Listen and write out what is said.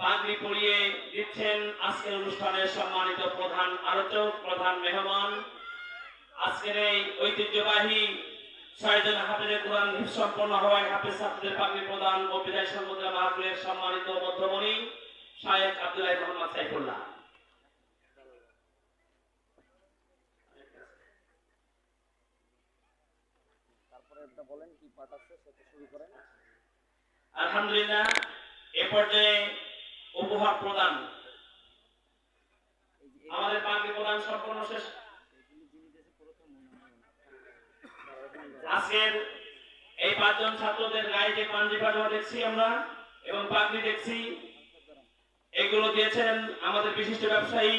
পাগড়ি পরিয়ে দিচ্ছেন আজকের অনুষ্ঠানের সম্মানিত প্রধান আলোচক প্রধান মেহমান। আজকের এই ঐতিহ্যবাহী ছয়জন কোরআন সম্পন্ন হওয়ায় হাফেজ ছাত্রদের পাগড়ি প্রদান ও বিদায় মাহফিলের সম্মানিত মধ্যমণি শায়েক আব্দুল্লাহ মোহাম্মদ সাইফুল্লাহ। তারপরে বলেন কি পাঠ আছে সেটা শুরু করেন। আলহামদুলিল্লাহ এ পর্যায়ে উপহার প্রদান। আমাদের পাগড়ি প্রদান সম্পন্ন শেষ। এগুলি যিনি দেশে প্রথম হয় আজকের এই পাঁচজন ছাত্রদের গায়ে যে পাঞ্জি পাজামা দেখছি আমরা এবং পাগড়ি দেখছি। এগুলো দিয়েছেন আমাদের বিশিষ্ট ব্যবসায়ী।